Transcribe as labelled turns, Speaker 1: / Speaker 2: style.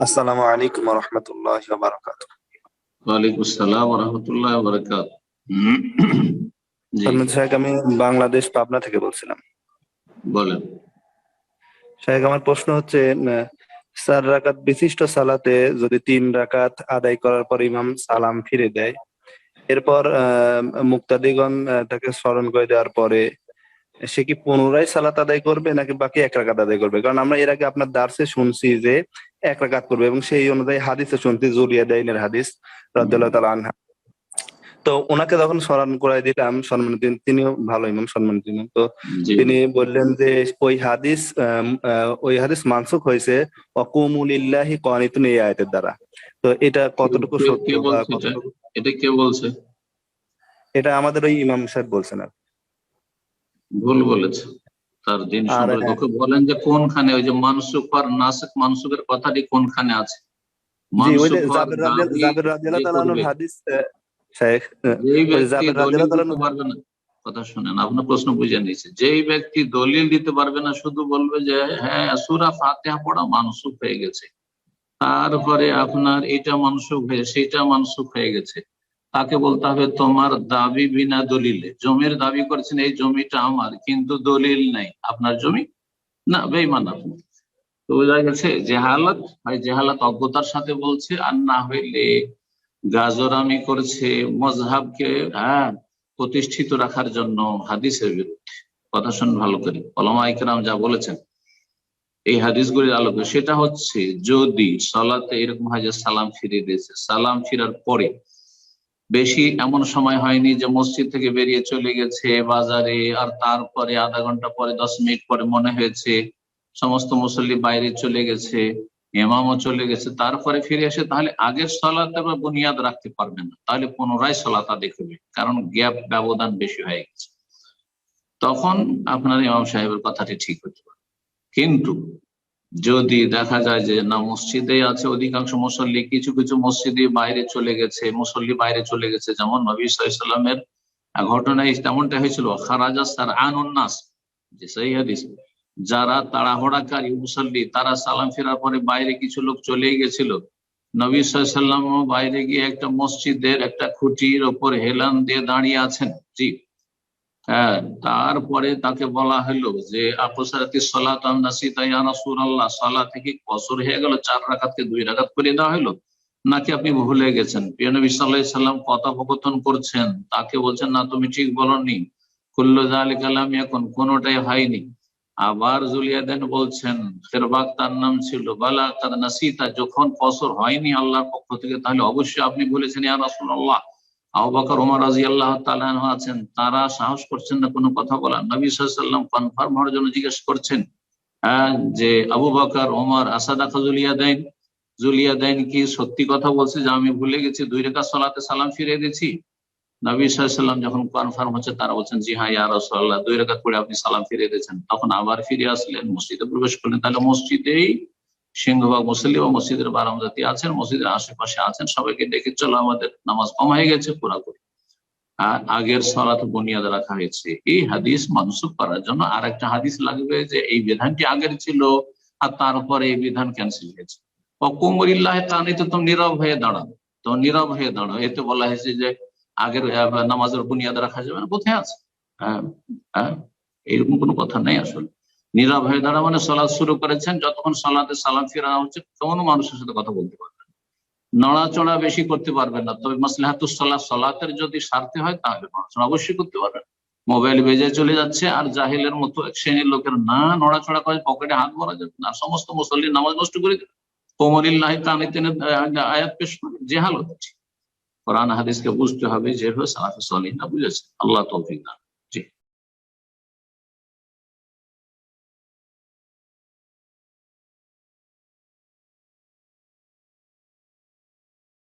Speaker 1: আসসালামু আলাইকুম রহমতুল্লাহ বারাকাত
Speaker 2: ওয়ালাইকুম আসসালাম রহমতুল্লাহ বরকাত
Speaker 1: সাহেব আমি বাংলাদেশ পাবনা থেকে বলছিলাম।
Speaker 2: বলেন।
Speaker 1: সাহেব আমার প্রশ্ন হচ্ছে চার রাকাত বিশিষ্ট সালাতে যদি তিন রাকাত আদায় করার পর ইমাম সালাম ফিরে দেয় এরপর আহ, মুক্তাদিগণ আহ, তাকে স্মরণ করে দেওয়ার পরে সে কি পুনরায় সালাত আদায় করবে নাকি বাকি এক রাকাত আদায় করবে? কারণ আমরা এর আগে আপনার দার্সে শুনছি যে এক রাকাত করবে এবং সেই অনুযায়ী হাদিসে শুনছি জুলিয়া দাইনের হাদিস রাদিয়াল্লাহু তাআলা আনহা। তো ওনাকে যখন স্মরণ করাই দিলাম সম্মানিত তিনিও ভালো ইমাম সম্মানিত ইমাম তো তিনি বললেন যে ওই হাদিস ওই হাদিস মানসুখ হয়েছে অকুমুলিল্লাহি কানিতুন এই আয়াতের দ্বারা। তো এটা কতটুকু সত্য
Speaker 2: এটা? কে বলছে?
Speaker 1: এটা আমাদের ওই ইমাম সাহেব বলছেন আর
Speaker 2: ভুল বলেছে। তার দিন সম্পর্কে বলেন যে কোনখানে ওই যে মানসুখ আর নাসিক মানসুখের কথাটি কোনখানে আছে? কথা শুনেন আপনার প্রশ্ন বুঝে নিয়েছে। যেই ব্যক্তি দলিল দিতে পারবে না শুধু বলবে যে হ্যাঁ সুরা ফাতিহা পড়া মানসুখ হয়ে গেছে। তারপরে আপনার এটা মানসুখ হয়ে সেটা মানসুখ হয়ে গেছে। তাকে বলতে হবে, তোমার দাবি বিনা দলিলে। জমির দাবি করছেন, এই জমিটা আমার, কিন্তু দলিল নাই। আপনার জমি? না বেইমান আপনি। তো বোঝা গেছে, জেহালত হয় জেহালত অজ্ঞতার সাথে বলছে, আর না হইলে গাজরামি করছে মজহাবকে হ্যাঁ প্রতিষ্ঠিত রাখার জন্য হাদিসের বিরুদ্ধে। কথা শুন ভালো করে। অলমা ইকরাম যা বলেছেন, এই হাদিসগুলির আলোকে। সেটা হচ্ছে, যদি সালাতে এরকম হয় যে সালাম ফিরিয়ে দিয়েছে, সালাম ফিরার পরে বেশি এমন সময় হয়নি যে মসজিদ থেকে বেরিয়ে চলে গেছে বাজারে, আর তারপরে আধা ঘণ্টা পরে, দশ মিনিট পরে মনে হয়েছে সমস্ত মুসল্লি বাইরে চলে গেছে এমামও চলে গেছে। তারপরে ফিরে এসে তাহলে আগের সলাতে বা বুনিয়াদ রাখতে পারবে না। তাহলে পুনরায় সলাতা দেখবে কারণ গ্যাপ ব্যবধান বেশি হয়ে গেছে। তখন আপনার ইমাম সাহেবের কথাটি ঠিক হতে পারে। কিন্তু যদি দেখা যায় যে, না মসজিদে আছে, অধিকাংশ মুসল্লি কিছু কিছু মসজিদে বাইরে চলে গেছে, মুসল্লি বাইরে চলে গেছে। যেমন নবী সাল্লামের ঘটনায় তেমনটা হয়েছিল, খারাজা সার আনুন্নাস যে সেই হাদিস। যারা তাড়াহড়াকারী মুসল্লি, তারা সালাম ফেরার পরে বাইরে কিছু লোক চলে গেছিল। নবী সাল্লাম বাইরে গিয়ে একটা মসজিদের একটা খুঁটির ওপর হেলান দিয়ে দাঁড়িয়ে আছেন। জি। হ্যাঁ তারপরে তাকে বলা হলো যে আপসারাতি সলাত আল্লাহ সলা থেকে কসর হয়ে গেল, চার রাখাতকে দুই রাখাত করে দেওয়া হলো। নাকি আপনি ভুলে গেছেন? প্রিয় নবী সাল্লাহ সাল্লাম কথোপকথন করছেন। তাকে বলছেন, না, তুমি ঠিক বলনি। কুল্লু জালিক আলাম এখন কোনোটাই হয়নি। আবার জুলিয়াদেন বলছেন ফেরবাক তার নাম ছিল বালা তার নাসিতা। যখন কসর হয়নি আল্লাহর পক্ষ থেকে, তাহলে অবশ্যই আপনি বলেছেন, ইয়া রাসূলুল্লাহ। আবু বকর ওমর তাআলা আনহু আছেন। তারা সাহস করছেন না কোনো কথা বলার। নবী সাল্লাম কনফার্ম হওয়ার জন্য জিজ্ঞেস করছেন হ্যাঁ, যে আবু বকর ওমর আসাদা জুলিয়া দেন জুলিয়া দেন কি সত্যি কথা বলছে যে আমি ভুলে গেছি? দুই রেখা সালাতে সালাম ফিরিয়ে দিয়েছি? নবী সাল্লাম যখন কনফার্ম হচ্ছে তারা বলছেন জি হ্যাঁ ইয়া রাসূলুল্লাহ। দুই রেখাত পড়ে আপনি সালাম ফিরিয়ে দিয়েছেন। তখন আবার ফিরে আসলেন। মসজিদে প্রবেশ করলেন। তাহলে মসজিদেই সিংহভাগ মুসল্লি বা মসজিদের বারামদাতি আছেন, মসজিদের আশেপাশে আছেন, সবাইকে ডেকে চলো, আমাদের নামাজ কম হয়ে গেছে পুরাপুরি আর আগের সলাত বুনিয়াদ রাখা হয়েছে। এই হাদিস মানসুখ করার জন্য আর একটা হাদিস লাগবে যে, এই বিধানটি আগের ছিল আর তারপরে এই বিধান ক্যান্সেল হয়েছে। অকুমরিল্লাহ কানে তো তুমি নীরব হয়ে দাঁড়াও। তো নীরব হয়ে দাঁড়াও, এতে বলা হয়েছে যে, আগের নামাজের বুনিয়াদ রাখা যাবে না, কোথায় আছে? এরকম কোনো কথা নেই আসলে। নীরব হয়ে দাঁড়া মানে সলাদ শুরু করেছেন। যতক্ষণ সলাতে সালাম ফেরানো হচ্ছে কোনো মানুষের সাথে কথা বলতে পারবেন। নড়াচড়া বেশি করতে পারবেন না। তবে মাসলাহাতুস সালাত, সলাতের যদি স্বার্থে হয়, তাহলে নড়াচড়া অবশ্যই করতে পারবেন। মোবাইল বেজে চলে যাচ্ছে, আর জাহিলের মতো এক শ্রেণির লোকের না নড়াচড়া করে পকেটে হাত ভরা যাবে না। সমস্ত মুসল্লি নামাজ নষ্ট করে দেবে। কোমরিল্লাহ তেনে আয়াত পেশ করে জেহাল হচ্ছে। কোরআন হাদিসকে বুঝতে হবে যেভাবে সালাফে সলিহরা বুঝেছে। আল্লাহ তৌফিক দান।